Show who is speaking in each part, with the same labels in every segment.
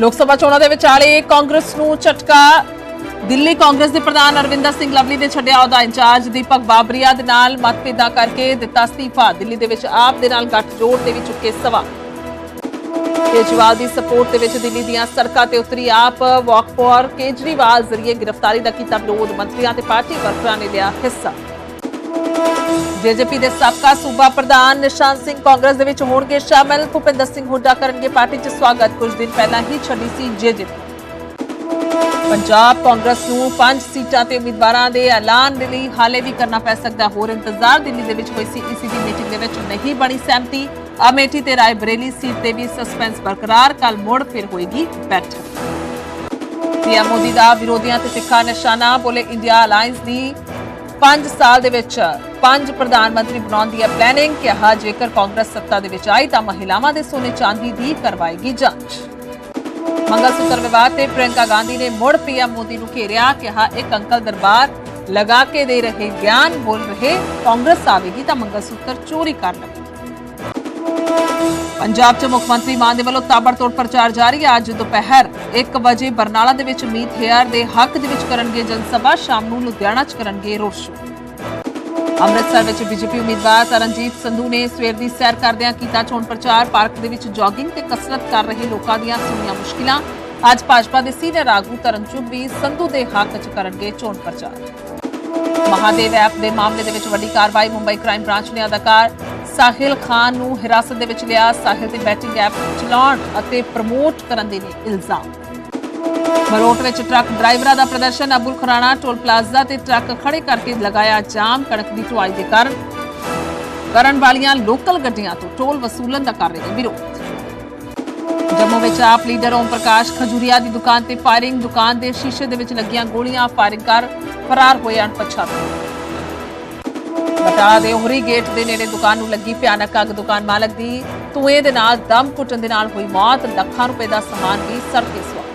Speaker 1: ਲੋਕ ਸਭਾ ਚੋਣਾਂ ਦੇ ਵਿਚਾਲੇ ਕਾਂਗਰਸ ਨੂੰ ਝਟਕਾ। ਦਿੱਲੀ ਕਾਂਗਰਸ ਦੇ ਪ੍ਰਧਾਨ ਅਰਵਿੰਦਰ ਸਿੰਘ ਲਵਲੀ ਨੇ ਛੱਡਿਆ ਉਹਦਾ ਇੰਚਾਰਜ ਦੀਪਕ ਬਾਬਰੀਆ ਦੇ ਨਾਲ ਮਤਭੇਦਾਂ ਕਰਕੇ ਦਿੱਤਾ ਅਸਤੀਫਾ। ਦਿੱਲੀ ਦੇ ਵਿੱਚ ਆਪ ਦੇ ਨਾਲ ਗੱਠਜੋੜ ਦੇ ਵੀ ਚੁੱਕੇ ਸਵਾ। ਕੇਜਰੀਵਾਲ ਦੀ ਸਪੋਰਟ ਦੇ ਵਿੱਚ ਦਿੱਲੀ ਦੀਆਂ ਸੜਕਾਂ ਤੇ ਉਤਰੀ ਆਪ। ਵਾਕ ਫੋਰ ਕੇਜਰੀਵਾਲ ਜ਼ਰੀਏ ਗ੍ਰਿਫਤਾਰੀ ਦਾ ਕੀਤਾ ਵਿਰੋਧ। ਮੰਤਰੀਆਂ ਤੇ ਪਾਰਟੀ ਵਰਕਰਾਂ ਨੇ ਲਿਆ ਹਿੱਸਾ। ਜੇਜੇਪੀ ਦੇ ਸਾਬਕਾ ਸੂਬਾ ਪ੍ਰਧਾਨ ਨਿਸ਼ਾਨ ਸਿੰਘ ਕਾਂਗਰਸ ਦੇ ਵਿੱਚ ਹੋਣਗੇ ਸ਼ਾਮਲ। ਭੁਪਿੰਦਰ ਸਿੰਘ ਹੁੱਡਾ ਕਰਨਗੇ ਪਾਰਟੀ 'ਚ ਸਵਾਗਤ। ਕੁਝ ਦਿਨ ਪਹਿਲਾਂ ਹੀ ਛੱਡੀ ਸੀ ਜੇਜੇਪੀ ਪੰਜਾਬ ਕਾਂਗਰਸ ਨੂੰ ਪੰਜ ਸੀਟਾਂ ਤੇ ਉਮੀਦਵਾਰਾਂ ਦੇ ਐਲਾਨ ਦੇ ਲਈ ਹਾਲੇ ਵੀ ਕਰਨਾ ਪੈ ਸਕਦਾ। ਹੋਰ ਇੰਤਜ਼ਾਰ ਦਿੱਲੀ ਦੇ ਵਿੱਚ ਹੋਈ ਸੀ। ਈਸੀ ਦੀ ਮੀਟਿੰਗ ਦੇ ਵਿੱਚ ਨਹੀਂ ਬਣੀ ਸਹਿਮਤੀ। ਅਮੇਠੀ ਤੇ ਰਾਏ ਬਰੇਲੀ ਸੀਟ ਤੇ ਵੀ ਸਸਪੈਂਸ ਬਰਕਰਾਰ। ਕੱਲ ਮੁੜ ਫਿਰ ਹੋਏਗੀ ਬੈਠਕ। ਪੀਐਮ ਮੋਦੀ ਦਾ ਵਿਰੋਧੀਆਂ ਤੇ ਤਿੱਖਾ ਨਿਸ਼ਾਨਾ। ਬੋਲੇ, ਇੰਡੀਆ ਅਲਾਈਅੰਸ ਦੀ 5 ਸਾਲ ਦੇ ਵਿੱਚ ਪੰਜ ਪ੍ਰਧਾਨ ਮੰਤਰੀ ਬਣਾਉਣ ਦੀ ਪਲੈਨਿੰਗ ਕਿਹਾ, ਜੇਕਰ ਕਾਂਗਰਸ ਸੱਤਾ ਦੇ ਵਿੱਚ ਆਈ ਤਾਂ ਮਹਿਲਾਵਾਂ ਦੇ ਸੋਨੇ ਚਾਂਦੀ ਦੀ ਕਰਵਾਏਗੀ ਜਾਂਚ। ਮੰਗਲਸੂਤਰ ਵਿਵਾਦ ਤੇ ਪ੍ਰਿਯੰਕਾ ਗਾਂਧੀ ਨੇ ਮੁੜ ਪੀਐਮ ਮੋਦੀ ਨੂੰ ਘੇਰਿਆ, ਕਿਹਾ, ਇੱਕ ਅੰਕਲ ਦਰਬਾਰ ਲਗਾ ਕੇ ਦੇ ਰਹੇ ਗਿਆਨ, ਬੋਲ ਰਹੇ ਕਾਂਗਰਸ ਆਵੇਗੀ ਤਾਂ ਮੰਗਲਸੂਤਰ ਚੋਰੀ ਕਰ ਲਵੇਗੀ ਪੰਜਾਬ 'ਚ ਮੁੱਖ ਮੰਤਰੀ ਮਾਨ ਦੇ ਵੱਲੋਂ ਤਾਬੜਤੋੜ ਪ੍ਰਚਾਰ ਜਾਰੀ। ਹੈ ਅੱਜ ਦੁਪਹਿਰ 1 ਵਜੇ ਬਰਨਾਲਾ ਦੇ ਵਿੱਚ ਮੀਤ ਹੇਅਰ ਦੇ ਹੱਕ ਦੇ ਵਿੱਚ ਕਰਨਗੇ ਜਨਸਭਾ, ਸ਼ਾਮ ਨੂੰ ਲੁਧਿਆਣਾ 'ਚ ਕਰਨਗੇ ਰੋਡ ਸ਼ੋਅ। ਅੰਮ੍ਰਿਤਸਰ ਵਿੱਚ ਬੀਜੇਪੀ ਉਮੀਦਵਾਰ ਤਰਨਜੀਤ ਸੰਧੂ ਨੇ ਸਵੇਰ ਦੀ ਸੈਰ ਕਰਦਿਆਂ ਕੀਤਾ ਚੋਣ ਪ੍ਰਚਾਰ। ਪਾਰਕ ਦੇ ਵਿੱਚ ਜੋਗਿੰਗ ਤੇ ਕਸਰਤ ਕਰ ਰਹੇ ਲੋਕਾਂ ਦੀਆਂ ਸੁਣੀਆਂ ਮੁਸ਼ਕਿਲਾਂ। ਅੱਜ ਭਾਜਪਾ ਦੇ ਸੀਨੀਅਰ ਆਗੂ ਤਰਨਚੁੱਬ ਵੀ ਸੰਧੂ ਦੇ ਹੱਕ 'ਚ ਕਰਨਗੇ ਚੋਣ ਪ੍ਰਚਾਰ। ਮਹਾਦੇਵ ਐਪ ਦੇ ਮਾਮਲੇ ਦੇ ਵਿੱਚ ਵੱਡੀ ਕਾਰਵਾਈ ਮੁੰਬਈ ਕ੍ਰਾਈਮ ਬ੍ਰਾਂਚ ਨੇ ਅਦਾਕਾਰ ਸਾਹਿਲ ਖਾਨ ਨੂੰ ਹਿਰਾਸਤ ਦੇ ਵਿੱਚ ਲਿਆ। ਸਾਹਿਲ ਦੇ ਬੈਟਿੰਗ ਐਪ ਚਲਾਉਣ ਅਤੇ ਪ੍ਰਮੋਟ ਕਰਨ ਦੇ ਨੇ ਇਲਜ਼ਾਮ। ਮਰੋਟ ਵਿੱਚ ਟਰੱਕ ਡਰਾਈਵਰਾਂ ਦਾ ਪ੍ਰਦਰਸ਼ਨ, ਅਬੁਲ ਖਰਾਣਾ ਟੋਲ ਪਲਾਜ਼ਾ ਤੇ ਟਰੱਕ ਖੜੇ ਕਰਕੇ ਲਗਾਇਆ ਜਾਮ ਕਣਕ ਦੀ ਢੁਆਈ ਦੇ ਕਾਰਨ। ਕਰਨ ਵਾਲੀਆਂ ਲੋਕਲ ਗੱਡੀਆਂ ਤੋਂ ਟੋਲ ਵਸੂਲਣ ਦਾ ਕਰ ਰਹੇ ਨੇ ਵਿਰੋਧ। ਜੰਮੂ ਵਿੱਚ ਆਪ ਲੀਡਰ ਓਮ ਪ੍ਰਕਾਸ਼ ਖਜੂਰੀਆ ਦੀ ਦੁਕਾਨ ਤੇ ਫਾਇਰਿੰਗ, ਦੁਕਾਨ ਦੇ ਸ਼ੀਸ਼ੇ ਦੇ ਵਿੱਚ ਲੱਗੀਆਂ ਗੋਲੀਆਂ, ਫਾਇਰਿੰਗ ਕਰ ਫਰਾਰ ਹੋਏ ਅਣਪਛਾਤੇ। ਬਟਾਲਾ ਦੇ ਉਹਰੀ ਗੇਟ ਦੇ ਨੇੜੇ ਦੁਕਾਨ ਨੂੰ ਲੱਗੀ ਭਿਆਨਕ ਅੱਗ। ਦੁਕਾਨ ਮਾਲਕ ਦੀ ਧੂਏ ਦੇ ਨਾਲ, ਦਮ ਘੁੱਟਣ ਦੇ ਨਾਲ ਹੋਈ ਮੌਤ। ਲੱਖਾਂ ਰੁਪਏ ਦਾ ਸਮਾਨ ਵੀ ਸੜ ਕੇ ਸੁਆਹ।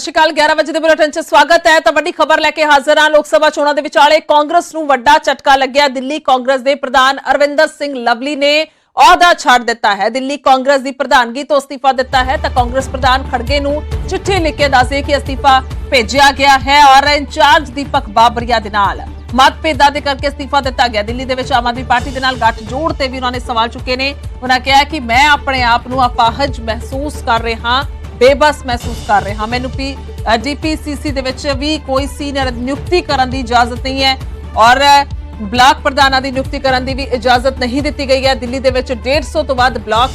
Speaker 1: ਸਤਿ 11 ਵਜੇ ਦੇ ਬੁਲੇਟਿਨ 'ਚ ਸਵਾਗਤ ਹੈ। ਤਾਂ ਵੱਡੀ ਖਬਰ ਲੈ ਕੇ ਹਾਜ਼ਰ ਹਾਂ। ਲੋਕ ਸਭਾ ਚੋਣਾਂ ਦੇ ਵਿਚਾਲੇ ਕਾਂਗਰਸ ਨੂੰ ਵੱਡਾ ਝਟਕਾ ਲੱਗਿਆ। ਦਿੱਲੀ ਕਾਂਗਰਸ ਦੇ ਪ੍ਰਧਾਨ ਅਰਵਿੰਦਰ ਸਿੰਘ ਲਵਲੀ ਨੇ ਅਹੁਦਾ ਛੱਡ ਦਿੱਤਾ ਹੈ। ਦਿੱਲੀ ਕਾਂਗਰਸ ਦੀ ਪ੍ਰਧਾਨਗੀ ਤੋਂ ਅਸਤੀਫਾ ਦਿੱਤਾ ਹੈ। ਤਾਂ ਕਾਂਗਰਸ ਪ੍ਰਧਾਨ ਖੜਗੇ ਨੂੰ ਚਿੱਠੀ ਲਿਖ ਕੇ ਦੱਸੇ ਕਿ ਅਸਤੀਫਾ ਭੇਜਿਆ ਗਿਆ ਹੈ ਔਰ ਇੰਚਾਰਜ ਦੀਪਕ ਬਾਬਰੀਆ ਦੇ ਨਾਲ ਮਤਭੇਦਾਂ ਦੇ ਕਰਕੇ ਅਸਤੀਫਾ ਦਿੱਤਾ ਗਿਆ। ਦਿੱਲੀ ਦੇ ਵਿੱਚ ਆਮ ਆਦਮੀ ਪਾਰਟੀ ਦੇ ਨਾਲ ਗੱਠਜੋੜ ਤੇ ਵੀ ਉਹਨਾਂ ਨੇ ਸਵਾਲ ਚੁੱਕੇ ਨੇ। ਉਹਨਾਂ ਕਿਹਾ ਕਿ ਮੈਂ ਆਪਣੇ ਆਪ ਨੂੰ ਅਪਾਹਜ ਮਹਿਸੂਸ ਕਰ ਰਿਹਾ ਬੇਬਸ ਮਹਿਸੂਸ ਕਰ ਰਿਹਾ। ਮੈਨੂੰ ਪੀ ਡੀਪੀਸੀਸੀ ਦੇ ਵਿੱਚ ਵੀ ਕੋਈ ਸੀਨੀਅਰ ਨਿਯੁਕਤੀ ਕਰਨ ਦੀ ਇਜਾਜ਼ਤ ਨਹੀਂ ਹੈ ਔਰ ਬਲਾਕ ਪ੍ਰਧਾਨਾਂ ਦੀ ਨਿਯੁਕਤੀ ਕਰਨ ਦੀ ਵੀ ਇਜਾਜ਼ਤ ਨਹੀਂ ਦਿੱਤੀ ਗਈ ਹੈ। ਦਿੱਲੀ ਦੇ ਵਿੱਚ 150 ਤੋਂ ਵੱਧ ਬਲਾਕ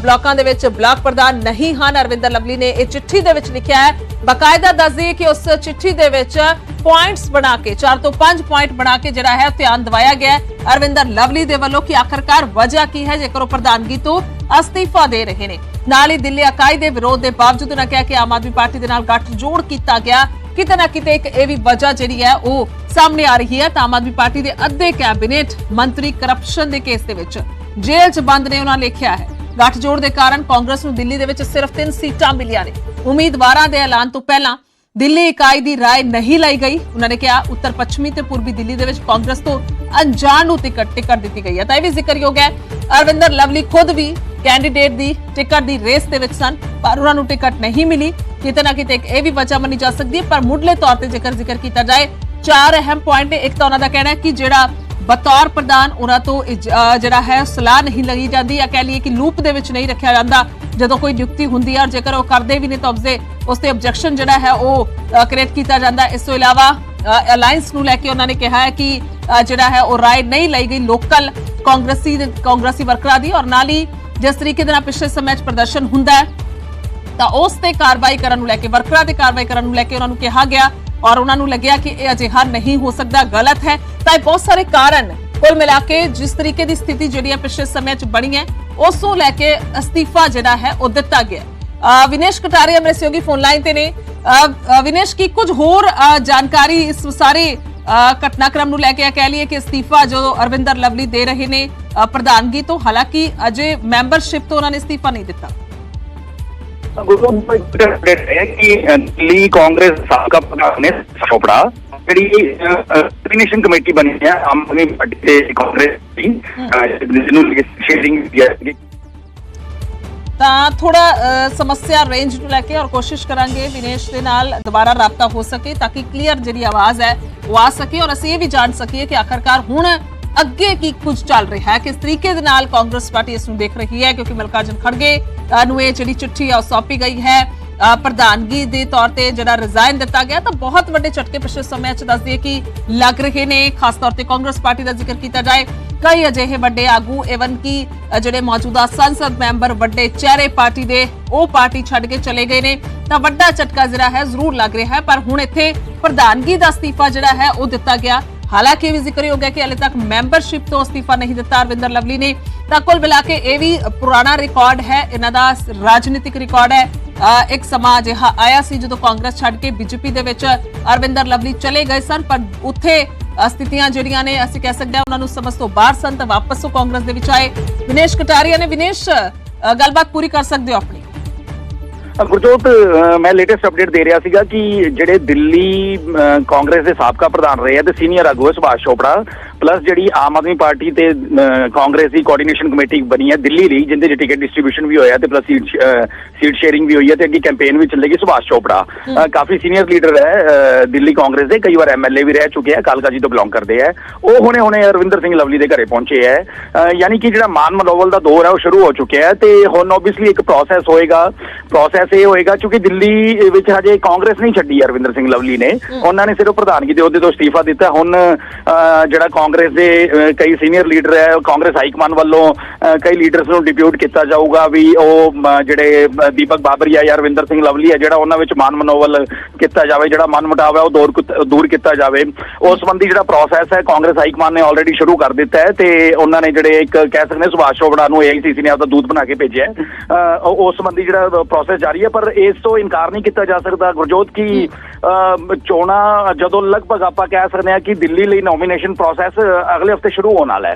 Speaker 1: ਬਲਾਕਾਂ ਦੇ ਵਿੱਚ ਬਲਾਕ ਪ੍ਰਧਾਨ ਨਹੀਂ ਹਨ। ਅਰਵਿੰਦਰ ਲਵਲੀ ਨੇ ਇਹ ਚਿੱਠੀ ਦੇ ਵਿੱਚ ਲਿਖਿਆ ਹੈ। ਬਕਾਇਦਾ ਦੱਸ ਦਈਏ ਕਿ ਉਸ ਚਿੱਠੀ ਦੇ ਵਿੱਚ ਪੁਆਇੰਟਸ ਬਣਾ ਕੇ 4 ਤੋਂ 5 ਪੁਆਇੰਟ ਬਣਾ ਕੇ ਜਿਹੜਾ ਹੈ ਧਿਆਨ ਦਿਵਾਇਆ ਗਿਆ ਅਰਵਿੰਦਰ ਲਵਲੀ ਦੇ ਵੱਲੋਂ ਕਿ ਆਖਰਕਾਰ ਵਜ੍ਹਾ ਕੀ ਹੈ, ਜੇਕਰ ਉਹ ਪ੍ਰਧਾਨਗੀ ਤੋਂ ਅਸਤੀਫਾ ਦੇ ਰਹੇ ਨੇ। ਨਾਲ ਹੀ ਦਿੱਲੀ ਇਕਾਈ ਦੇ ਵਿਰੋਧ ਦੇ ਬਾਵਜੂਦ ਉਹਨਾਂ ਕਿਹਾ ਕਿ ਆਮ ਆਦਮੀ ਪਾਰਟੀ ਦੇ ਨਾਲ ਗੱਠ ਕੀਤਾ ਗਿਆ, ਕਿਤੇ ਨਾ ਕਿਤੇ ਇੱਕ ਇਹ ਵੀ ਵਜ੍ਹਾ ਜਿਹੜੀ ਹੈ ਉਹ ਸਾਹਮਣੇ ਆ ਰਹੀ ਹੈ। ਤਾਂ ਆਮ ਆਦਮੀ ਪਾਰਟੀ ਦੇ ਅੱਧੇ ਕੈਬਨਿਟ ਮੰਤਰੀ ਕਰਪਸ਼ਨ ਦੇ ਕੇਸ ਦੇ ਵਿੱਚ ਜੇਲ੍ਹ 'ਚ ਬੰਦ ਨੇ ਉਹਨਾਂ ਲਿਖਿਆ ਹੈ। ਗੱਠਜੋੜ ਦੇ ਕਾਰਨ ਕਾਂਗਰਸ ਨੂੰ ਦਿੱਲੀ ਦੇ ਵਿੱਚ ਸਿਰਫ 3 ਸੀਟਾਂ ਮਿਲੀਆਂ ਨੇ। ਉਮੀਦਵਾਰਾਂ ਦੇ ਐਲਾਨ ਤੋਂ ਪਹਿਲਾਂ ਦਿੱਲੀ ਇਕਾਈ ਦੀ رائے ਨਹੀਂ ਲਈ ਗਈ ਉਹਨਾਂ ਨੇ ਕਿਹਾ ਉੱਤਰ ਪੱਛਮੀ ਤੇ ਪੂਰਬੀ ਦਿੱਲੀ ਦੇ ਵਿੱਚ ਕਾਂਗਰਸ ਤੋਂ ਅਣਜਾਣ ਨੂੰ ਟਿਕਟ ਟਿਕਟ ਦਿੱਤੀ ਗਈ ਹੈ ਤਾਂ ਇਹ ਵੀ ਜ਼ਿਕਰਯੋਗ ਹੈ ਅਰਵਿੰਦਰ ਲਵਲੀ ਖੁਦ ਵੀ ਕੈਂਡੀਡੇਟ ਦੀ ਟਿਕਟ ਦੀ ਰੇਸ ਦੇ ਵਿੱਚ ਸਨ ਪਰ ਉਹਨਾਂ ਨੂੰ ਟਿਕਟ ਨਹੀਂ ਮਿਲੀ ਕਿਤੇ ਨਾ ਕਿਤੇ ਇੱਕ ਇਹ ਵੀ ਵਜ੍ਹਾ ਮੰਨੀ ਜਾ ਸਕਦੀ ਹੈ ਪਰ ਮੁੱਢਲੇ ਤੌਰ ਤੇ ਜੇਕਰ ਜ਼ਿਕਰ ਕੀਤਾ ਜਾਏ ਚਾਰ ਅਹਿਮ ਪੁਆਇੰਟ ਨੇ ਇੱਕ ਤਾਂ ਉਹਨਾਂ ਦਾ ਕਹਿਣਾ ਹੈ ਕਿ ਜਿਹੜਾ ਬਤੌਰ ਪ੍ਰਧਾਨ ਉਹਨਾਂ ਤੋਂ ਇਜ- ਜਿਹੜਾ ਹੈ, ਸਲਾਹ ਨਹੀਂ ਲਈ ਜਾਂਦੀ। ਜਾਂ ਕਹਿ ਲਈਏ ਕਿ ਲੂਪ ਦੇ ਵਿੱਚ ਨਹੀਂ ਰੱਖਿਆ ਜਾਂਦਾ। ਜਦੋਂ ਕੋਈ ਨਿਯੁਕਤੀ ਹੁੰਦੀ ਹੈ ਔਰ ਜੇਕਰ ਉਹ ਕਰਦੇ ਵੀ ਨੇ ਤਾਂ ਉਸਦੇ ਉਸ ਤੇ ਆਬਜੈਕਸ਼ਨ ਜਿਹੜਾ ਹੈ, ਉਹ ਕ੍ਰੀਏਟ ਕੀਤਾ ਜਾਂਦਾ। ਇਸ ਤੋਂ ਇਲਾਵਾ ਅਲਾਈਅੰਸ ਨੂੰ ਲੈ ਕੇ ਉਹਨਾਂ ਨੇ ਕਿਹਾ ਹੈ ਕਿ ਜਿਹੜਾ ਹੈ, ਉਹ ਰਾਏ ਨਹੀਂ ਲਈ ਗਈ ਲੋਕਲ ਕਾਂਗਰਸੀ ਕਾਂਗਰਸੀ ਵਰਕਰਾਂ ਦੀ। ਔਰ ਨਾਲ ਹੀ ਜਿਸ ਤਰੀਕੇ ਦੇ ਨਾਲ ਪਿਛਲੇ ਸਮੇਂ 'ਚ ਪ੍ਰਦਰਸ਼ਨ ਹੁੰਦਾ ਹੈ, ਤਾਂ ਉਸ ਤੇ ਕਾਰਵਾਈ ਕਰਨ ਨੂੰ ਲੈ ਕੇ ਵਰਕਰਾਂ ਤੇ ਕਾਰਵਾਈ ਕਰਨ ਨੂੰ ਲੈ ਕੇ ਉਹਨਾਂ ਨੂੰ ਕਿਹਾ ਗਿਆ ਔਰ ਉਹਨਾਂ ਨੂੰ ਲੱਗਿਆ ਕਿ ਇਹ ਅਜਿਹਾ ਨਹੀਂ ਹੋ ਸਕਦਾ, ਗਲਤ ਹੈ। ਤਾਂ ਇਹ ਬਹੁਤ ਸਾਰੇ ਕਾਰਨ ਕੁੱਲ ਮਿਲਾ ਕੇ ਜਿਸ ਤਰੀਕੇ ਦੀ ਸਥਿਤੀ ਜਿਹੜੀ ਹੈ ਪਿਛਲੇ ਸਮੇਂ 'ਚ ਬਣੀ ਹੈ, ਉਸ ਨੂੰ ਲੈ ਕੇ ਅਸਤੀਫਾ ਜਿਹੜਾ ਹੈ ਉਹ ਦਿੱਤਾ ਗਿਆ। ਵਿਨੇਸ਼ ਕਟਾਰੀਆ ਮੇਰੇ ਸਹਿਯੋਗੀ ਫੋਨ ਲਾਈਨ ਤੇ ਨੇ। ਵਿਨੇਸ਼, ਕੀ ਕੁਝ ਹੋਰ ਜਾਣਕਾਰੀ ਇਸ ਸਾਰੇ ਘਟਨਾਕ੍ਰਮ ਨੂੰ ਲੈ ਕੇ ਇਹ ਕਹਿ ਲਈਏ ਕਿ ਅਸਤੀਫਾ ਜੋ ਅਰਵਿੰਦਰ ਲਵਲੀ ਦੇ ਰਹੇ ਨੇ ਪ੍ਰਧਾਨਗੀ ਤੋਂ, ਹਾਲਾਂਕਿ ਅਜੇ ਮੈਂਬਰਸ਼ਿਪ ਤੋਂ ਉਹਨਾਂ ਨੇ ਅਸਤੀਫਾ ਨਹੀਂ ਦਿੱਤਾ।
Speaker 2: ਗੁਰੂ ਅਪਡੇਟ ਹੈ ਕਿ ਅ, ਦਿੱਲੀ ਕਾਂਗਰਸ ਸਾਬਕਾ ਪ੍ਰਧਾਨ ਨੇ ਚੋਪੜਾ ਜਿਹੜੀ ਕੋਆਰਡੀਨੇਸ਼ਨ ਕਮੇਟੀ ਬਣੀ ਹੈ ਆਮ ਆਦਮੀ ਪਾਰਟੀ ਤੇ ਕਾਂਗਰਸ ਦੀ ਅ, ਜਿਹਨੂੰ ਸ਼ੇਅਰਿੰਗ ਦਿਆ
Speaker 1: ਤਾਂ ਥੋੜਾ ਸਮੱਸਿਆ ਰੇਂਜ ਨੂੰ ਲੈ ਕੇ ਔਰ ਕੋਸ਼ਿਸ਼ ਕਰਾਂਗੇ ਵਿਨੇਸ਼ ਦੇ ਨਾਲ ਦੁਬਾਰਾ ਰਾਬਤਾ ਹੋ ਸਕੇ ਤਾਂ ਕਿ ਕਲੀਅਰ ਜਿਹੜੀ ਆਵਾਜ਼ ਹੈ ਉਹ ਆ ਸਕੇ ਔਰ ਅਸੀਂ ਇਹ ਵੀ ਜਾਣ ਸਕੀਏ ਕਿ ਆਖਰਕਾਰ ਹੁਣ ਅੱਗੇ ਕੀ ਕੁਝ ਚੱਲ ਰਿਹਾ ਹੈ? ਕਿਸ ਤਰੀਕੇ ਦੇ ਨਾਲ ਕਾਂਗਰਸ ਪਾਰਟੀ ਇਸ ਨੂੰ ਦੇਖ ਰਹੀ ਹੈ? ਕਿਉਂਕਿ ਮਲਕਾਜਨ ਖੜਗੇ ਨੂੰ ਇਹ ਜਿਹੜੀ ਚਿੱਠੀ ਆ ਉਹ ਗਈ ਹੈ। ਪ੍ਰਧਾਨਗੀ ਦੇ ਤੌਰ ਤੇ ਜਿਹੜਾ ਰਿਜ਼ਾਈਨ ਦਿੱਤਾ ਗਿਆ, ਤਾਂ ਬਹੁਤ ਵੱਡੇ ਝਟਕੇ ਪਿਛਲੇ ਸਮੇਂ 'ਚ ਦੱਸ ਦਈਏ ਕਿ ਲੱਗ ਰਹੇ ਨੇ, ਖਾਸ ਤੌਰ ਤੇ ਕਾਂਗਰਸ ਪਾਰਟੀ ਦਾ ਜ਼ਿਕਰ ਕੀਤਾ ਜਾਏ। ਕਈ ਅਜਿਹੇ ਵੱਡੇ ਆਗੂ ਇਵਨ ਕਿ ਜਿਹੜੇ ਮੌਜੂਦਾ ਸੰਸਦ ਮੈਂਬਰ, ਵੱਡੇ ਚਿਹਰੇ ਪਾਰਟੀ ਦੇ, ਉਹ ਪਾਰਟੀ ਛੱਡ ਕੇ ਚਲੇ ਗਏ ਨੇ। ਤਾਂ ਵੱਡਾ ਝਟਕਾ ਜਿਹੜਾ ਹੈ, ਜ਼ਰੂਰ ਲੱਗ ਰਿਹਾ ਹੈ, ਪਰ ਹੁਣ ਇੱਥੇ ਪ੍ਰਧਾਨਗੀ ਦਾ ਅਸਤੀਫਾ ਜਿਹੜਾ ਹੈ, ਉਹ ਦਿੱਤਾ ਗਿਆ। ਹਾਲਾਂਕਿ ਇਹ ਵੀ ਜ਼ਿਕਰਯੋਗ ਹੈ ਕਿ ਹਾਲੇ ਤੱਕ ਮੈਂਬਰਸ਼ਿਪ ਤੋਂ ਅਸਤੀਫਾ ਨਹੀਂ ਦਿੱਤਾ ਅਰਵਿੰਦਰ ਲਵਲੀ ਨੇ। ਤਾਂ ਕੁੱਲ ਮਿਲਾ ਕੇ ਇਹ ਵੀ ਪੁਰਾਣਾ ਰਿਕਾਰਡ ਹੈ, ਇਹਨਾਂ ਦਾ ਰਾਜਨੀਤਿਕ ਰਿਕਾਰਡ ਹੈ। ਇੱਕ ਸਮਾਂ ਅਜਿਹਾ ਆਇਆ ਸੀ ਜਦੋਂ ਕਾਂਗਰਸ ਛੱਡ ਕੇ ਬੀਜੇਪੀ ਦੇ ਵਿੱਚ ਅਰਵਿੰਦਰ ਲਵਲੀ ਚਲੇ ਗਏ ਸਨ, ਪਰ ਉੱਥੇ ਸਥਿਤੀਆਂ ਜਿਹੜੀਆਂ ਨੇ, ਅਸੀਂ ਕਹਿ ਸਕਦੇ ਹਾਂ ਉਹਨਾਂ ਨੂੰ ਸਮਝ ਤੋਂ ਬਾਹਰ ਸਨ, ਤਾਂ ਵਾਪਸ ਉਹ ਕਾਂਗਰਸ ਦੇ ਵਿੱਚ ਆਏ। ਵਿਨੇਸ਼ ਕਟਾਰੀਆ ਨੇ, ਵਿਨੇਸ਼ ਗੱਲਬਾਤ ਪੂਰੀ ਕਰ ਸਕਦੇ ਹੋ ਆਪਣੀ।
Speaker 2: ਗੁਰਜੋਤ ਮੈਂ ਲੇਟੈਸਟ ਅਪਡੇਟ ਦੇ ਰਿਹਾ ਸੀਗਾ ਕਿ ਜਿਹੜੇ ਦਿੱਲੀ ਅ, ਕਾਂਗਰਸ ਦੇ ਸਾਬਕਾ ਪ੍ਰਧਾਨ ਰਹੇ ਆ ਤੇ ਸੀਨੀਅਰ ਆਗੂ ਸੁਭਾਸ਼ ਚੋਪੜਾ। ਪਲੱਸ ਜਿਹੜੀ ਆਮ ਆਦਮੀ ਪਾਰਟੀ ਤੇ ਕਾਂਗਰਸ ਦੀ ਕੋਆਰਡੀਨੇਸ਼ਨ ਕਮੇਟੀ ਬਣੀ ਹੈ ਦਿੱਲੀ ਲਈ ਜਿੰਦੇ ਚ ਟਿਕਟ ਡਿਸਟ੍ਰੀਬਿਊਸ਼ਨ ਵੀ ਹੋਇਆ ਤੇ ਪਲੱਸ ਸੀਟ ਸ਼ੇਅਰਿੰਗ ਵੀ ਹੋਈ ਹੈ ਤੇ ਅੱਗੇ ਕੈਂਪੇਨ ਵੀ ਚੱਲੇਗੀ ਸੁਭਾਸ਼ ਚੋਪੜਾ। ਕਾਫੀ ਸੀਨੀਅਰ ਲੀਡਰ ਹੈ ਦਿੱਲੀ ਕਾਂਗਰਸ ਦੇ ਕਈ ਵਾਰ ਐਮਐਲਏ ਵੀ ਰਹਿ ਚੁੱਕੇ ਆ ਕਾਲਕਾ ਜੀ ਤੋਂ ਬਿਲੋਂਗ ਕਰਦੇ ਆ। ਉਹ ਹੁਣੇ ਹੁਣੇ ਅਰਵਿੰਦਰ ਸਿੰਘ ਲਵਲੀ ਦੇ ਘਰੇ ਪਹੁੰਚੇ ਅ, ਯਾਨੀ ਕਿ ਜਿਹੜਾ ਮਾਨ ਮਨੋਵਲ ਦਾ ਦੌਰ ਹੈ ਉਹ ਸ਼ੁਰੂ ਹੋ ਚੁੱਕਿਆ ਹੈ ਤੇ ਹੁਣ ਆਬਵੀਅਸਲੀ ਇੱਕ ਪ੍ਰੋਸੈਸ ਹੋਏਗਾ। ਪ੍ਰੋਸੈਸ ਇਹ ਹੋਏਗਾ ਕਿਉਂਕਿ ਦਿੱਲੀ ਵਿੱਚ ਹਜੇ ਕਾਂਗਰਸ ਨਹੀਂ ਛੱਡੀ ਅਰਵਿੰਦਰ ਸਿੰਘ ਲਵਲੀ ਨੇ। ਉਹਨਾਂ ਨੇ ਸਿਰਫ ਪ੍ਰਧਾਨਗੀ ਦੇ ਅਹੁਦੇ ਤੋਂ ਅਸਤੀਫਾ ਦਿੱਤਾ। ਹੁਣ ਜਿਹੜਾ ਕਾਂਗਰਸ ਦੇ ਕਈ ਸੀਨੀਅਰ ਲੀਡਰ ਹੈ, ਉਹ ਕਾਂਗਰਸ ਹਾਈਕਮਾਨ ਵੱਲੋਂ ਕਈ ਲੀਡਰਸ ਨੂੰ ਡਿਪਿਊਟ ਕੀਤਾ ਜਾਊਗਾ ਵੀ ਉਹ ਜਿਹੜੇ ਦੀਪਕ ਬਾਬਰੀਆ ਜਾਂ ਅਰਵਿੰਦਰ ਸਿੰਘ ਲਵਲੀ ਹੈ, ਜਿਹੜਾ ਉਹਨਾਂ ਵਿੱਚ ਮਾਨ ਮਨੋਵਲ ਕੀਤਾ ਜਾਵੇ, ਜਿਹੜਾ ਮਨ ਮੁਟਾਵ ਹੈ, ਉਹ ਦੂਰ ਦੂਰ ਕੀਤਾ ਜਾਵੇ। ਉਸ ਸੰਬੰਧੀ ਜਿਹੜਾ ਪ੍ਰੋਸੈਸ ਹੈ, ਕਾਂਗਰਸ ਹਾਈਕਮਾਨ ਨੇ ਆਲਰੇਡੀ ਸ਼ੁਰੂ ਕਰ ਦਿੱਤਾ ਹੈ ਤੇ ਉਹਨਾਂ ਨੇ ਜਿਹੜੇ ਇੱਕ, ਕਹਿ ਸਕਦੇ ਹਾਂ, ਸੁਭਾਸ਼ ਚੋਪੜਾ ਨੂੰ ਏਆਈਸੀਸੀ ਨੇ ਆਪਦਾ ਦੂਤ ਬਣਾ ਕੇ ਭੇਜਿਆ ਉਸ ਸੰਬੰਧੀ ਜਿਹੜਾ ਪ੍ਰੋਸੈਸ ਜਾਰੀ ਹੈ, ਪਰ ਇਸ ਤੋਂ ਇਨਕਾਰ ਨਹੀਂ ਕੀਤਾ ਜਾ ਸਕਦਾ। ਗੁਰਜੋਤ, ਕੀ ਚੋਣਾਂ ਜਦੋਂ ਲਗਭਗ ਆਪਾਂ ਕਹਿ ਸਕਦੇ ਹਾਂ ਕਿ ਦਿੱਲੀ ਲਈ ਨੋਮੀਨੇਸ਼ਨ ਪ੍ਰੋਸੈਸ ਅਗਲੇ ਹਫ਼ਤੇ ਸ਼ੁਰੂ ਹੋਣ ਵਾਲਾ ਹੈ।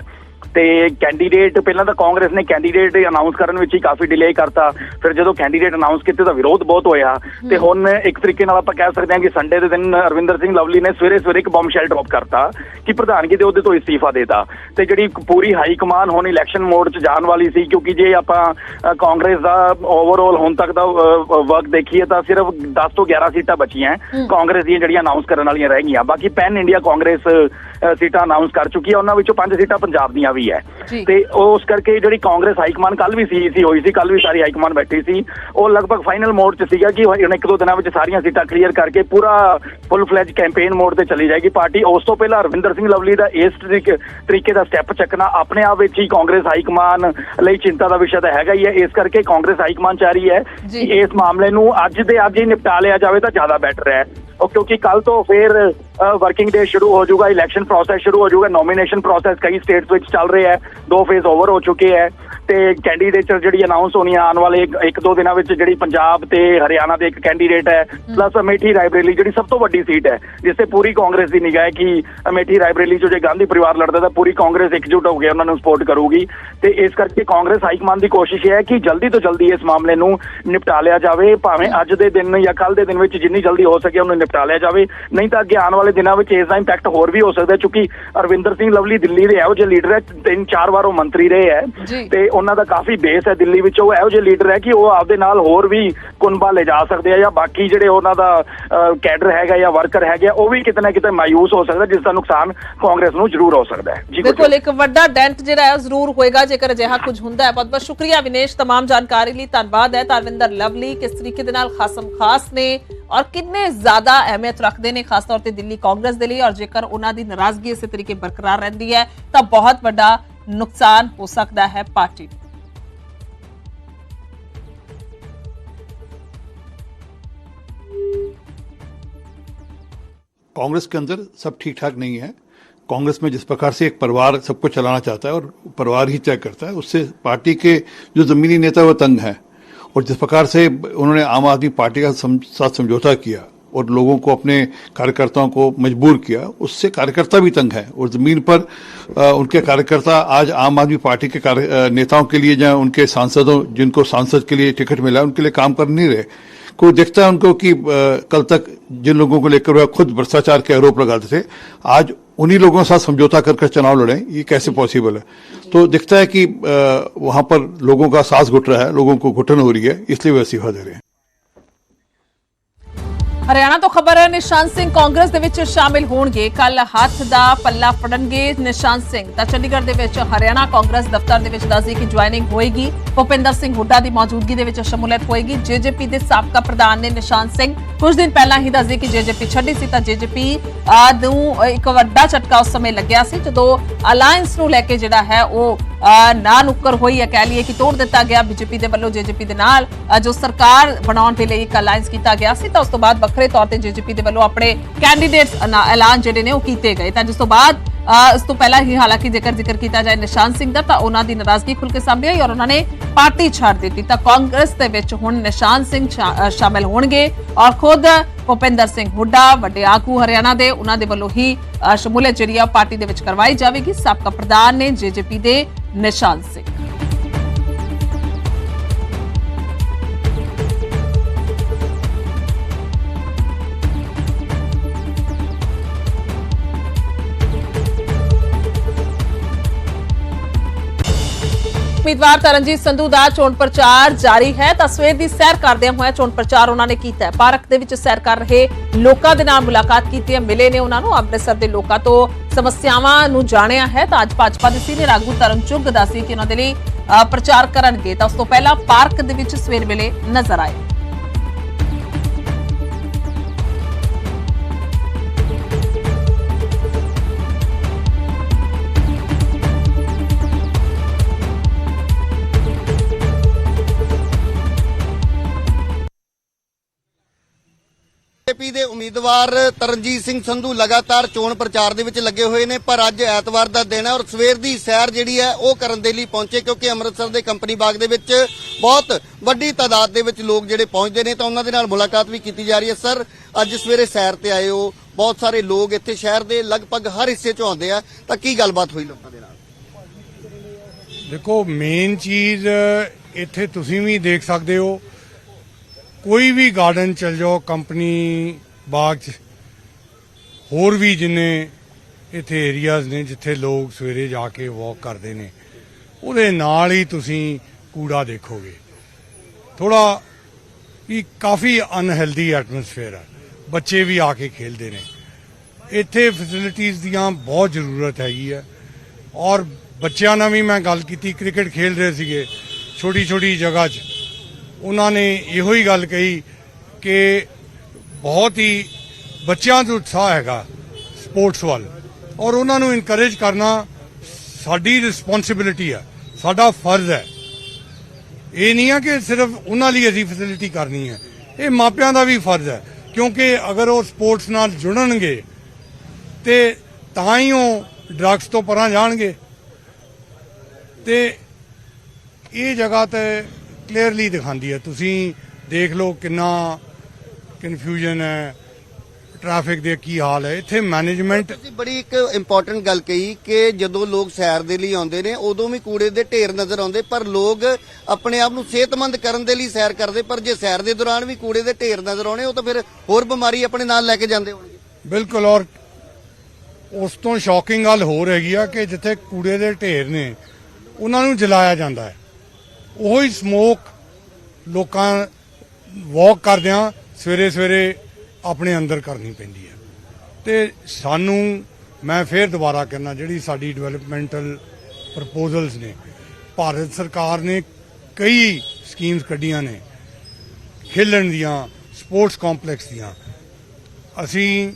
Speaker 2: ਤੇ ਕੈਂਡੀਡੇਟ ਪਹਿਲਾਂ ਤਾਂ ਕਾਂਗਰਸ ਨੇ ਕੈਂਡੀਡੇਟ ਅਨਾਉਂਸ ਕਰਨ ਵਿੱਚ ਹੀ ਕਾਫੀ ਡਿਲੇ ਕਰਤਾ। ਫਿਰ ਜਦੋਂ ਕੈਂਡੀਡੇਟ ਅਨਾਉਂਸ ਕੀਤੇ ਤਾਂ ਵਿਰੋਧ ਬਹੁਤ ਹੋਇਆ। ਤੇ ਹੁਣ ਇੱਕ ਤਰੀਕੇ ਨਾਲ ਆਪਾਂ ਕਹਿ ਸਕਦੇ ਹਾਂ ਕਿ ਸੰਡੇ ਦੇ ਦਿਨ ਅਰਵਿੰਦਰ ਸਿੰਘ ਲਵਲੀ ਨੇ ਸਵੇਰੇ ਸਵੇਰੇ ਇੱਕ ਬੰਬ ਸ਼ੈਲ ਡ੍ਰੌਪ ਕਰਤਾ ਕਿ ਪ੍ਰਧਾਨਗੀ ਦੇ ਉਹਦੇ ਤੋਂ ਇਸਤੀਫਾ ਦੇਤਾ। ਤੇ ਜਿਹੜੀ ਪੂਰੀ ਹਾਈ ਕਮਾਨ ਹੁਣ ਇਲੈਕਸ਼ਨ ਮੋਡ 'ਚ ਜਾਣ ਵਾਲੀ ਸੀ ਕਿਉਂਕਿ ਜੇ ਆਪਾਂ ਕਾਂਗਰਸ ਦਾ ਓਵਰਆਲ ਹੁਣ ਤੱਕ ਦਾ ਵਰਕ ਦੇਖੀਏ ਤਾਂ ਸਿਰਫ 10 ਤੋਂ 11 ਸੀਟਾਂ ਬਚੀਆਂ। ਕਾਂਗਰਸ ਦੀਆਂ ਜਿਹੜੀਆਂ ਅਨਾਉਂਸ ਕਰਨ ਵਾਲੀਆਂ ਰਹਿ ਗਈਆਂ। ਬਾਕੀ ਪੈਨ ਇੰਡੀਆ ਕਾਂਗਰਸ ਸੀਟਾਂ ਅਨਾਉਂਸ ਕਰ ਚੁੱਕੀ ਹੈ ਉਹਨਾਂ ਵਿੱਚੋਂ ਪੰਜ ਸੀਟਾਂ ਪੰਜਾਬ ਦੀਆਂ ਵੀ ਹੈ। ਤੇ ਉਸ ਕਰਕੇ ਜਿਹੜੀ ਕਾਂਗਰਸ ਹਾਈਕਮਾਨ ਕੱਲ ਵੀ ਸੀ ਸੀ ਹੋਈ ਸੀ ਕੱਲ ਵੀ ਸਾਰੀ ਹਾਈਕਮਾਨ ਬੈਠੀ ਸੀ। ਉਹ ਲਗਭਗ ਫਾਈਨਲ ਮੋਡ 'ਚ ਸੀਗਾ ਕਿ ਹੁਣ ਇੱਕ ਦੋ ਦਿਨਾਂ ਵਿੱਚ ਸਾਰੀਆਂ ਸੀਟਾਂ ਕਲੀਅਰ ਕਰਕੇ ਪੂਰਾ ਫੁੱਲ ਫਲੈਜ ਕੈਂਪੇਨ ਮੋਡ ਤੇ ਚਲੀ ਜਾਏਗੀ ਪਾਰਟੀ। ਉਸ ਤੋਂ ਪਹਿਲਾਂ ਅਰਵਿੰਦਰ ਸਿੰਘ ਲਵਲੀ ਦਾ ਇਸ ਤਰੀਕੇ ਦਾ ਸਟੈਪ ਚੱਕਣਾ ਆਪਣੇ ਆਪ ਵਿੱਚ ਹੀ ਕਾਂਗਰਸ ਹਾਈਕਮਾਨ ਲਈ ਚਿੰਤਾ ਦਾ ਵਿਸ਼ਾ ਤਾਂ ਹੈਗਾ ਹੀ ਹੈ। ਇਸ ਕਰਕੇ ਕਾਂਗਰਸ ਹਾਈਕਮਾਨ ਚਾਹ ਰਹੀ ਹੈ। ਕਿ ਇਸ ਮਾਮਲੇ ਨੂੰ ਅੱਜ ਦੇ ਅੱਜ ਹੀ ਨਿਪਟਾ ਲਿਆ ਜਾਵੇ ਤਾਂ ਜ਼ਿਆਦਾ ਬੈਟਰ ਹੈ। ਉਹ ਕਿਉਂਕਿ ਕੱਲ ਤੋਂ ਫਿਰ ਵਰਕਿੰਗ ਡੇ ਸ਼ੁਰੂ ਹੋ ਜਾਊਗਾ ਇਲੈਕਸ਼ਨ ਪ੍ਰੋਸੈਸ ਸ਼ੁਰੂ ਹੋ ਜਾਊਗਾ ਨੋਮੀਨੇਸ਼ਨ ਪ੍ਰੋਸੈਸ ਕਈ ਸਟੇਟਸ ਵਿੱਚ ਚੱਲ ਰਿਹਾ ਹੈ, ਦੋ ਫੇਜ਼ ਓਵਰ ਹੋ ਚੁੱਕੇ ਹੈ। ਤੇ ਕੈਂਡੀਡੇਟਰ ਜਿਹੜੀ ਅਨਾਉਂਸ ਹੋਣੀ ਆਉਣ ਵਾਲੇ ਇੱਕ- ਦੋ ਦਿਨਾਂ ਵਿੱਚ ਜਿਹੜੀ ਪੰਜਾਬ ਤੇ ਹਰਿਆਣਾ ਦੇ ਇੱਕ ਕੈਂਡੀਡੇਟ ਹੈ ਪਲੱਸ ਅਮੇਠੀ ਰਾਇਬਰੇਲੀ ਜਿਹੜੀ ਸਭ ਤੋਂ ਵੱਡੀ ਸੀਟ ਹੈ ਜਿਸ ਤੇ ਪੂਰੀ ਕਾਂਗਰਸ ਦੀ ਨਿਗਾਹ ਹੈ ਕਿ ਅਮੇਠੀ ਰਾਇਬਰੇਲੀ ਚੋਂ ਜੇ ਗਾਂਧੀ ਪਰਿਵਾਰ ਲੜਦਾ ਤਾਂ ਪੂਰੀ ਕਾਂਗਰਸ ਇਕਜੁੱਟ ਹੋ ਕੇ ਉਹਨਾਂ ਨੂੰ ਸਪੋਰਟ ਕਰੂਗੀ। ਤੇ ਇਸ ਕਰਕੇ ਕਾਂਗਰਸ ਹਾਈਕਮਾਨ ਦੀ ਕੋਸ਼ਿਸ਼ ਇਹ ਹੈ ਕਿ ਜਲਦੀ ਤੋਂ ਜਲਦੀ ਇਸ ਮਾਮਲੇ ਨੂੰ ਨਿਪਟਾ ਲਿਆ ਜਾਵੇ ਭਾਵੇਂ ਅੱਜ ਦੇ ਦਿਨ ਜਾਂ ਕੱਲ ਦੇ ਦਿਨ ਵਿੱਚ ਜਿੰਨੀ ਜਲਦੀ ਹੋ ਸਕੇ ਉਹਨੂੰ ਨਿਪਟਾ ਲਿਆ ਜਾਵੇ। ਨਹੀਂ ਤਾਂ ਅੱਗੇ ਆਉਣ ਵਾਲੇ ਦਿਨਾਂ ਵਿੱਚ ਇਸ ਦਾ ਇੰਪੈਕਟ ਹੋਰ ਵੀ ਹੋ ਸਕਦਾ ਕਿਉਂਕਿ ਅਰਵਿੰਦਰ ਸਿੰਘ ਲਵਲੀ ਦਿੱਲੀ ਦੇ ਇਹੋ ਜਿਹੇ ਲੀਡਰ ਹੈ ਤਿੰਨ ਚਾਰ ਵਾਰ ਉਹ ਮੰਤਰੀ ਰਹੇ ਹੈ।
Speaker 1: ਜੀ।
Speaker 2: ਤੇ ਉਹਨਾਂ ਦਾ ਕਾਫੀ ਬੇਸ ਹੈ ਦਿੱਲੀ ਵਿੱਚ ਉਹ ਇਹੋ ਜਿਹੇ ਲੀਡਰ ਹੈ ਕਿ ਉਹ ਆਪਦੇ ਨਾਲ ਹੋਰ ਵੀ ਕੁਨਬਾ ਲੈ ਜਾ ਸਕਦੇ ਆ ਜਾਂ ਬਾਕੀ ਜਿਹੜੇ ਉਹਨਾਂ ਦਾ ਕੈਡਰ ਹੈਗਾ ਜਾਂ ਵਰਕਰ ਹੈਗੇ ਆ, ਉਹ ਵੀ ਕਿਤੇ ਨਾ ਕਿਤੇ ਮਾਯੂਸ ਹੋ ਸਕਦਾ ਜਿਸ ਦਾ ਨੁਕਸਾਨ ਕਾਂਗਰਸ ਨੂੰ ਜ਼ਰੂਰ ਹੋ ਸਕਦਾ ਹੈ ਜੀ
Speaker 1: ਬਿਲਕੁਲ ਇੱਕ ਵੱਡਾ ਡੈਂਟ ਜਿਹੜਾ ਹੈ ਉਹ ਜ਼ਰੂਰ ਹੋਏਗਾ ਜੇਕਰ ਅਜਿਹਾ ਕੁਝ ਹੁੰਦਾ ਹੈ ਬਹੁਤ ਬਹੁਤ ਸ਼ੁਕਰੀਆ ਵਿਨੇਸ਼ तमाम ਜਾਣਕਾਰੀ ਲਈ ਧੰਨਵਾਦ ਹੈ ਤਰਵਿੰਦਰ ਲਵਲੀ ਕਿਸ ਤਰੀਕੇ ਦੇ ਨਾਲ ਖਾਸਮ ਖਾਸ ਨੇ ਔਰ ਕਿੰਨੇ ਜ਼ਿਆਦਾ ਅਹਿਮੀਅਤ ਰੱਖਦੇ ਨੇ ਖਾਸ ਤੌਰ ਤੇ ਦਿੱਲੀ ਕਾਂਗਰਸ ਦੇ ਲਈ ਔਰ ਜੇਕਰ ਉਹਨਾਂ ਦੀ ਨਾਰਾਜ਼ਗੀ ਇਸੇ ਤਰੀਕੇ ਬਰਕਰਾਰ ਰਹਿੰਦੀ ਹੈ ਤਾਂ ਬਹੁਤ ਵੱਡਾ ਨੁਕਸਾਨ ਹੋ ਸਕਦਾ ਹੈ ਪਾਰਟੀ ਨੂੰ
Speaker 3: कांग्रेस के अंदर सब ठीक ठाक नहीं है कांग्रेस में जिस प्रकार से एक परिवार सबको चलाना चाहता है और परिवार ही तय करता है उससे पार्टी के जो जमीनी नेता वो तंग है और जिस प्रकार से उन्होंने आम आदमी पार्टी का सम, साथ समझौता किया और लोगों को अपने कार्यकर्ताओं को मजबूर किया। उससे कार्यकर्ता भी तंग है और ज़मीन पर अ, उनके कार्यकर्ता आज आम आदमी पार्टी के कार्य- नेताओं के लिए जहाँ उनके सांसदों जिनको सांसद के लिए टिकट मिला उनके लिए काम कर नहीं रहे। कोई देखता है उनको कि कल तक जिन लोगों को लेकर वह खुद भ्रष्टाचार के आरोप लगाते थे आज उन्हीं लोगों के साथ समझौता कर कर चुनाव लड़े ये कैसे पॉसिबल है? तो दिखता है कि अ, वहाँ पर लोगों का सांस घुट रहा है लोगों को घुटन हो रही है इसलिए वह इस्तीफा दे रहे हैं।
Speaker 1: ਹਰਿਆਣਾ ਤੋਂ ਖਬਰ ਹੈ ਨਿਸ਼ਾਨ ਸਿੰਘ ਕਾਂਗਰਸ ਦੇ ਵਿੱਚ ਸ਼ਾਮਿਲ ਹੋਣਗੇ। ਕੱਲ ਹੱਥ ਦਾ ਪੱਲਾ ਫੜਨਗੇ ਨਿਸ਼ਾਨ ਸਿੰਘ। ਤਾਂ ਚੰਡੀਗੜ੍ਹ ਦੇ ਵਿੱਚ ਹਰਿਆਣਾ ਕਾਂਗਰਸ ਦਫ਼ਤਰ ਦੇ ਵਿੱਚ ਦੱਸਦੀ ਕਿ ਜੁਆਇਨਿੰਗ ਹੋਏਗੀ। ਭੁਪਿੰਦਰ ਸਿੰਘ ਹੁੱਡਾ ਦੀ ਮੌਜੂਦਗੀ ਦੇ ਵਿੱਚ ਸ਼ਮੂਲੀਅਤ ਹੋਏਗੀ। ਜੇਜੇਪੀ ਦੇ ਸਾਬਕਾ ਪ੍ਰਧਾਨ ਨੇ ਨਿਸ਼ਾਨ ਸਿੰਘ ਕੁਝ ਦਿਨ ਪਹਿਲਾਂ ਹੀ ਦੱਸਦੀ ਕਿ ਜੇਜੇਪੀ ਛੱਡੀ ਸੀ, ਤਾਂ ਜੇਜੇਪੀ ਨੂੰ ਇੱਕ ਵੱਡਾ ਝਟਕਾ ਉਸ ਸਮੇਂ ਲੱਗਿਆ ਸੀ, ਜਦੋਂ ਅਲਾਈਅੰਸ ਨੂੰ ਲੈ ਕੇ ਜਿਹੜਾ ਹੈ ਉਹ ਨਾ ਨੁੱਕਰ ਹੋਈ ਹੈ, ਕਹਿ ਲਈਏ ਕਿ ਤੋੜ ਦਿੱਤਾ ਗਿਆ ਬੀਜੇਪੀ ਦੇ ਵੱਲੋਂ, ਜੇਜੇਪੀ ਦੇ ਨਾਲ। ਜੋ ਸਰਕਾਰ ਬਣਾਉਣ ਦੇ ਲਈ ਇੱਕ ਅਲਾਈਅੰਸ ਕੀਤਾ ਗਿਆ ਸੀ, ਤਾਂ ਉਸ ਤੋਂ ਬਾਅਦ ਵੱਖਰੇ ਤੌਰ ਤੇ ਜੇਜੇਪੀ ਦੇ ਵੱਲੋਂ ਆਪਣੇ ਕੈਂਡੀਡੇਟਸ ਐਲਾਨ ਜਿਹੜੇ ਨੇ, ਉਹ ਕੀਤੇ ਗਏ। ਤਾਂ ਜਿਸ ਤੋਂ ਬਾਅਦ ਇਸ ਤੋਂ ਪਹਿਲਾਂ ਹੀ ਹਾਲਾਂਕਿ ਜੇਕਰ ਜ਼ਿਕਰ ਕੀਤਾ ਜਾਏ ਨਿਸ਼ਾਨ ਸਿੰਘ ਦਾ, ਤਾਂ ਉਹਨਾਂ ਦੀ ਨਾਰਾਜ਼ਗੀ ਖੁੱਲ ਕੇ ਸਾਹਮਣੇ ਆਈ ਔਰ ਉਹਨਾਂ ਨੇ ਪਾਰਟੀ ਛੱਡ ਦਿੱਤੀ। ਤਾਂ ਕਾਂਗਰਸ ਦੇ ਵਿੱਚ ਹੁਣ ਨਿਸ਼ਾਨ ਸਿੰਘ ਸ਼ਾ- ਸ਼ਾਮਿਲ ਹੋਣਗੇ ਔਰ ਖੁਦ ਭੁਪਿੰਦਰ ਸਿੰਘ ਹੁੱਡਾ, ਵੱਡੇ ਆਗੂ ਹਰਿਆਣਾ ਦੇ, ਉਹਨਾਂ ਦੇ ਵੱਲੋਂ ਹੀ ਸ਼ਮੂਲੀਅਤ ਜਿਹੜੀ ਆ ਉਹ ਪਾਰਟੀ ਦੇ ਵਿੱਚ ਕਰਵਾਈ ਜਾਵੇਗੀ। ਸਾਬਕਾ ਪ੍ਰਧਾਨ ਨੇ ਜੇਜੇਪੀ ਦੇ ਨਿਸ਼ਾਨ ਸਿੰਘ ਉਮੀਦਵਾਰ ਤਰਨਜੀਤ ਸੰਧੂ ਦਾ ਚੋਣ ਪ੍ਰਚਾਰ ਜਾਰੀ ਹੈ ਤਾਂ ਸਵੇਰ ਦੀ ਸੈਰ ਕਰਦਿਆਂ ਹੋਇਆ ਚੋਣ ਪ੍ਰਚਾਰ ਉਹਨਾਂ ਨੇ ਕੀਤਾ ਪਾਰਕ ਦੇ ਵਿੱਚ ਸੈਰ ਕਰ ਰਹੇ ਲੋਕਾਂ ਦੇ ਨਾਲ ਮੁਲਾਕਾਤ ਕੀਤੀ ਹੈ। ਮਿਲੇ ਨੇ ਉਹਨਾਂ ਨੂੰ, ਅੰਮ੍ਰਿਤਸਰ ਦੇ ਲੋਕਾਂ ਤੋਂ ਸਮੱਸਿਆਵਾਂ ਨੂੰ ਜਾਣਿਆ ਹੈ ਤਾਂ ਅੱਜ ਭਾਜਪਾ ਦੇ ਸੀਨੀਅਰ ਆਗੂ ਤਰਨ ਚੁੱਗ ਦੱਸੀ ਕਿ ਉਹਨਾਂ ਦੇ ਲਈ ਪ੍ਰਚਾਰ ਕਰਨਗੇ। ਤਾਂ ਉਸ ਤੋਂ ਪਹਿਲਾਂ ਪਾਰਕ ਦੇ ਵਿੱਚ ਸਵੇਰ ਵੇਲੇ ਨਜ਼ਰ ਆਏ।
Speaker 4: ਉਮੀਦਵਾਰ ਤਰਨਜੀਤ ਸਿੰਘ ਸੰਧੂ ਲਗਾਤਾਰ ਚੋਣ ਪ੍ਰਚਾਰ ਦੇ ਵਿੱਚ ਲੱਗੇ ਹੋਏ ਨੇ, ਪਰ ਅੱਜ ਐਤਵਾਰ ਦਾ ਦਿਨ ਹੈ ਔਰ ਸਵੇਰ ਦੀ ਸੈਰ ਜਿਹੜੀ ਹੈ ਉਹ ਕਰਨ ਦੇ ਲਈ ਪਹੁੰਚੇ ਕਿਉਂਕਿ ਅੰਮ੍ਰਿਤਸਰ ਦੇ ਕੰਪਨੀ ਬਾਗ ਦੇ ਵਿੱਚ ਬਹੁਤ ਵੱਡੀ ਤਾਦਾਦ ਦੇ ਵਿੱਚ ਲੋਕ ਜਿਹੜੇ ਪਹੁੰਚਦੇ ਨੇ, ਤਾਂ ਉਹਨਾਂ ਦੇ ਨਾਲ ਮੁਲਾਕਾਤ ਵੀ ਕੀਤੀ ਜਾ ਰਹੀ ਹੈ। ਸਰ, ਅੱਜ ਸਵੇਰੇ ਸੈਰ ਤੇ ਆਏ ਹੋ, ਬਹੁਤ ਸਾਰੇ ਲੋਕ ਇੱਥੇ ਸ਼ਹਿਰ ਦੇ ਲਗਭਗ ਹਰ ਹਿੱਸੇ ਚੋਂ ਆਉਂਦੇ ਆ, ਤਾਂ ਕੀ ਗੱਲਬਾਤ ਹੋਈ ਲੋਕਾਂ ਦੇ ਨਾਲ?
Speaker 5: ਦੇਖੋ ਮੇਨ ਚੀਜ਼ ਇੱਥੇ ਤੁਸੀਂ ਵੀ ਦੇਖ ਸਕਦੇ ਹੋ, ਕੋਈ ਵੀ ਗਾਰਡਨ ਚਲ ਜਾਓ, ਕੰਪਨੀ ਬਾਗ ਚ ਹੋਰ ਵੀ ਜਿੰਨੇ ਇੱਥੇ ਏਰੀਆਜ਼ ਨੇ ਜਿੱਥੇ ਲੋਕ ਸਵੇਰੇ ਜਾ ਕੇ ਵਾਕ ਕਰਦੇ ਨੇ, ਉਹਦੇ ਨਾਲ ਹੀ ਤੁਸੀਂ ਕੂੜਾ ਦੇਖੋਗੇ। ਥੋੜਾ ਵੀ ਕਾਫੀ ਅਨਹੈਲਦੀ ਐਟਮੋਸਫੇਅਰ ਹੈ ਬੱਚੇ ਵੀ ਆ ਕੇ ਖੇਲਦੇ ਨੇ। ਇੱਥੇ ਫੈਸਿਲਿਟੀਆਂ ਦੀਆਂ ਬਹੁਤ ਜ਼ਰੂਰਤ ਹੈਗੀ ਹੈ ਔਰ ਬੱਚਿਆਂ ਨਾਲ ਵੀ ਮੈਂ ਗੱਲ ਕੀਤੀ, ਕ੍ਰਿਕਟ ਖੇਲ ਰਹੇ ਸੀਗੇ ਛੋਟੀ ਛੋਟੀ ਜਗ੍ਹਾ 'ਚ। ਉਹਨਾਂ ਨੇ ਇਹੋ ਹੀ ਗੱਲ ਕਹੀ ਕਿ ਬਹੁਤ ਹੀ ਬੱਚਿਆਂ 'ਚ ਉਤਸ਼ਾਹ ਹੈਗਾ ਸਪੋਰਟਸ ਵੱਲ। ਔਰ ਉਹਨਾਂ ਨੂੰ ਇਨਕਰੇਜ ਕਰਨਾ ਸਾਡੀ ਰਿਸਪੌਂਸਿਬਿਲਿਟੀ ਹੈ ਸਾਡਾ ਫਰਜ਼ ਹੈ। ਇਹ ਨਹੀਂ ਹੈ ਕਿ ਸਿਰਫ ਉਹਨਾਂ ਲਈ ਅਸੀਂ ਫੈਸਿਲਿਟੀ ਕਰਨੀ ਹੈ। ਇਹ ਮਾਪਿਆਂ ਦਾ ਵੀ ਫਰਜ਼ ਹੈ, ਕਿਉਂਕਿ ਅਗਰ ਉਹ ਸਪੋਰਟਸ ਨਾਲ ਜੁੜਨਗੇ ਤੇ ਤਾਂ ਹੀ ਉਹ ਡਰੱਗਸ ਤੋਂ ਪਰਾਂ ਜਾਣਗੇ। ਤੇ ਇਹ ਜਗ੍ਹਾ ਤੇ ਕਲੀਅਰਲੀ ਦਿਖਾਉਂਦੀ ਹੈ। ਤੁਸੀਂ ਦੇਖ ਲਓ ਕਿੰਨਾ ਕਨਫਿਊਜ਼ਨ ਹੈ ਟ੍ਰੈਫਿਕ ਦੇ ਕੀ ਹਾਲ ਹੈ। ਇੱਥੇ ਮੈਨੇਜਮੈਂਟ
Speaker 4: ਤੁਸੀਂ ਬੜੀ ਇੱਕ ਇੰਪੋਰਟੈਂਟ ਗੱਲ ਕਹੀ ਕਿ ਜਦੋਂ ਲੋਕ ਸੈਰ ਦੇ ਲਈ ਆਉਂਦੇ ਨੇ ਉਦੋਂ ਵੀ ਕੂੜੇ ਦੇ ਢੇਰ ਨਜ਼ਰ ਆਉਂਦੇ ਪਰ ਲੋਕ ਆਪਣੇ ਆਪ ਨੂੰ ਸਿਹਤਮੰਦ ਕਰਨ ਦੇ ਲਈ ਸੈਰ ਕਰਦੇ ਪਰ ਜੇ ਸੈਰ ਦੇ ਦੌਰਾਨ ਵੀ ਕੂੜੇ ਦੇ ਢੇਰ ਨਜ਼ਰ ਆਉਣੇ ਉਹ ਤਾਂ ਫਿਰ ਹੋਰ ਬਿਮਾਰੀ ਆਪਣੇ ਨਾਲ ਲੈ ਕੇ ਜਾਂਦੇ ਹੋਣਗੇ।
Speaker 5: ਬਿਲਕੁਲ ਔਰ ਉਸ ਤੋਂ ਸ਼ੌਕਿੰਗ ਗੱਲ ਹੋਰ ਹੈਗੀ ਆ ਕਿ ਜਿੱਥੇ ਕੂੜੇ ਦੇ ਢੇਰ ਨੇ ਉਹਨਾਂ ਨੂੰ ਜਲਾਇਆ ਜਾਂਦਾ ਹੈ। ਉਹੀ ਸਮੋਕ ਲੋਕਾਂ ਵਾਕ ਕਰਦਿਆਂ ਸਵੇਰੇ ਸਵੇਰੇ ਆਪਣੇ ਅੰਦਰ ਕਰਨੀ ਪੈਂਦੀ ਹੈ। ਤੇ ਸਾਨੂੰ, ਮੈਂ ਫੇਰ ਦੁਬਾਰਾ ਕਹਿਣਾ ਜਿਹੜੀ ਸਾਡੀ ਡਿਵੈਲਪਮੈਂਟਲ ਪ੍ਰਪੋਜ਼ਲਸ ਨੇ, ਭਾਰਤ ਸਰਕਾਰ ਨੇ ਕਈ ਸਕੀਮਸ ਕੱਢੀਆਂ ਨੇ, ਖੇਲਣ ਦੀਆਂ ਸਪੋਰਟਸ ਕੰਪਲੈਕਸ ਦੀਆਂ। ਅਸੀਂ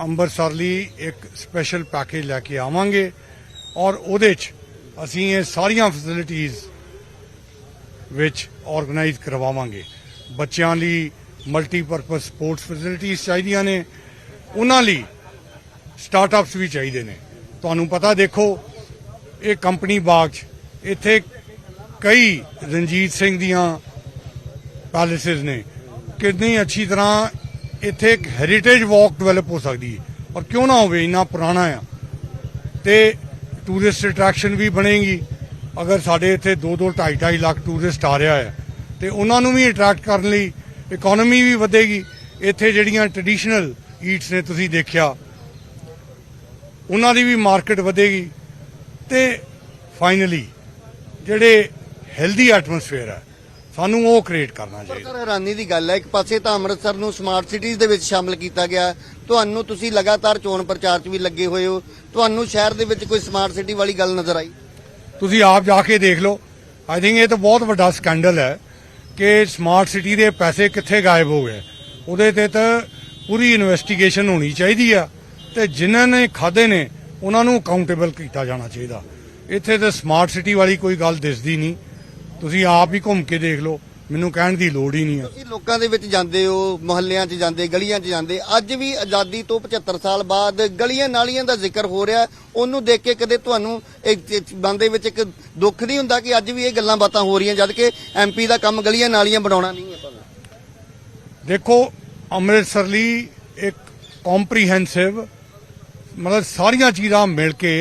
Speaker 5: ਅੰਮ੍ਰਿਤਸਰ ਲਈ ਇੱਕ ਸਪੈਸ਼ਲ ਪੈਕੇਜ ਲੈ ਕੇ ਆਵਾਂਗੇ ਔਰ ਉਹਦੇ 'ਚ ਅਸੀਂ ਇਹ ਸਾਰੀਆਂ ਫੈਸਿਲਿਟੀਆਂ ਵਿੱਚ ਆਰਗੇਨਾਈਜ਼ ਕਰਵਾਵਾਂਗੇ। ਬੱਚਿਆਂ ਲਈ ਮਲਟੀਪਰਪਸ ਸਪੋਰਟਸ ਫੈਸਿਲਿਟੀਆਂ ਚਾਹੀਦੀਆਂ ਨੇ। ਉਹਨਾਂ ਲਈ ਸਟਾਰਟਅਪਸ ਵੀ ਚਾਹੀਦੇ ਨੇ। ਤੁਹਾਨੂੰ ਪਤਾ ਦੇਖੋ, ਇਹ ਕੰਪਨੀ ਬਾਗ 'ਚ ਇੱਥੇ ਕਈ ਰਣਜੀਤ ਸਿੰਘ ਦੀਆਂ ਪੈਲੇਸਿਸ ਨੇ। ਕਿੰਨੀ ਅੱਛੀ ਤਰ੍ਹਾਂ ਇੱਥੇ ਇੱਕ ਹੈਰੀਟੇਜ ਵਾਕ ਡਿਵੈਲਪ ਹੋ ਸਕਦੀ ਹੈ। ਔਰ ਕਿਉਂ ਨਾ ਹੋਵੇ, ਇੰਨਾ ਪੁਰਾਣਾ ਆ। ਤੇ ਟੂਰਿਸਟ ਅਟਰੈਕਸ਼ਨ ਵੀ ਬਣੇਗੀ। ਅਗਰ ਸਾਡੇ ਇੱਥੇ 2-2 2.5 ਲੱਖ ਟੂਰਿਸਟ ਆ ਰਿਹਾ ਹੈ, ਤੇ ਉਹਨਾਂ ਨੂੰ ਵੀ ਅਟਰੈਕਟ ਕਰਨ ਲਈ ਇਕਨੋਮੀ ਵੀ ਵਧੇਗੀ। ਇੱਥੇ ਜਿਹੜੀਆਂ ਟ੍ਰੈਡੀਸ਼ਨਲ ਈਟਸ ਨੇ ਤੁਸੀਂ ਦੇਖਿਆ ਉਹਨਾਂ ਦੀ ਵੀ ਮਾਰਕੀਟ ਵਧੇਗੀ। ਤੇ ਫਾਈਨਲੀ ਜਿਹੜੇ ਹੈਲਦੀ ਐਟਮੋਸਫੇਅਰ ਹੈ ਸਾਨੂੰ ਉਹ ਕ੍ਰੀਏਟ ਕਰਨਾ ਚਾਹੀਦਾ।
Speaker 4: ਸਰ ਹੈਰਾਨੀ ਦੀ ਗੱਲ ਹੈ ਇੱਕ ਪਾਸੇ ਤਾਂ ਅੰਮ੍ਰਿਤਸਰ ਨੂੰ ਸਮਾਰਟ ਸਿਟੀਜ਼ ਦੇ ਵਿੱਚ ਸ਼ਾਮਲ ਕੀਤਾ ਗਿਆ। ਤੁਹਾਨੂੰ ਤੁਸੀਂ ਲਗਾਤਾਰ ਚੋਣ ਪ੍ਰਚਾਰ 'ਚ ਵੀ ਲੱਗੇ ਹੋਏ ਹੋ। ਤੁਹਾਨੂੰ ਸ਼ਹਿਰ ਦੇ ਵਿੱਚ ਕੋਈ ਸਮਾਰਟ ਸਿਟੀ ਵਾਲੀ ਗੱਲ ਨਜ਼ਰ ਆਈ?
Speaker 5: ਤੁਸੀਂ ਆਪ ਜਾ ਕੇ ਦੇਖ ਲਓ। ਆਈ ਥਿੰਕ ਇਹ ਤਾਂ ਬਹੁਤ ਵੱਡਾ ਸਕੈਂਡਲ ਹੈ। ਕਿ ਸਮਾਰਟ ਸਿਟੀ ਦੇ ਪੈਸੇ ਕਿੱਥੇ ਗਾਇਬ ਹੋ ਗਏ? ਉਹਦੇ ਤੇ ਤਾਂ ਪੂਰੀ ਇਨਵੈਸਟੀਗੇਸ਼ਨ ਹੋਣੀ ਚਾਹੀਦੀ ਆ ਤੇ ਜਿਨ੍ਹਾਂ ਨੇ ਖਾਦੇ ਨੇ, ਉਹਨਾਂ ਨੂੰ ਅਕਾਊਂਟੇਬਲ ਕੀਤਾ ਜਾਣਾ ਚਾਹੀਦਾ। ਇੱਥੇ ਤਾਂ ਸਮਾਰਟ ਸਿਟੀ ਵਾਲੀ ਕੋਈ ਗੱਲ ਦਿਸਦੀ ਨਹੀਂ। ਤੁਸੀਂ ਆਪ ਹੀ ਘੁੰਮ ਕੇ ਦੇਖ ਲਓ। ਮੈਨੂੰ ਕਹਿਣ ਦੀ ਲੋੜ ਹੀ ਨਹੀਂ ਆ।
Speaker 4: ਤੁਸੀਂ ਲੋਕਾਂ ਦੇ ਵਿੱਚ ਜਾਂਦੇ ਹੋ ਮੁਹੱਲਿਆਂ 'ਚ ਜਾਂਦੇ ਗਲੀਆਂ 'ਚ ਜਾਂਦੇ ਅੱਜ ਵੀ ਆਜ਼ਾਦੀ ਤੋਂ 75 ਸਾਲ ਬਾਅਦ ਗਲੀਆਂ ਨਾਲੀਆਂ ਦਾ ਜ਼ਿਕਰ ਹੋ ਰਿਹਾ ਉਹਨੂੰ ਦੇਖ ਕੇ ਕਦੇ ਤੁਹਾਨੂੰ ਇੱਕ ਮਨ ਦੇ ਵਿੱਚ ਇੱਕ ਦੁੱਖ ਨਹੀਂ ਹੁੰਦਾ ਕਿ ਅੱਜ ਵੀ ਇਹ ਗੱਲਾਂ ਬਾਤਾਂ ਹੋ ਰਹੀਆਂ ਜਦ ਕਿ ਐਮਪੀ ਦਾ ਕੰਮ ਗਲੀਆਂ ਨਾਲੀਆਂ ਬਣਾਉਣਾ ਨਹੀਂ ਹੈ
Speaker 5: ਦੇਖੋ ਅੰਮ੍ਰਿਤਸਰ ਲਈ ਇੱਕ ਕੰਪਰੀਹੈਂਸਿਵ ਮਤਲਬ ਸਾਰੀਆਂ ਚੀਜ਼ਾਂ ਮਿਲ ਕੇ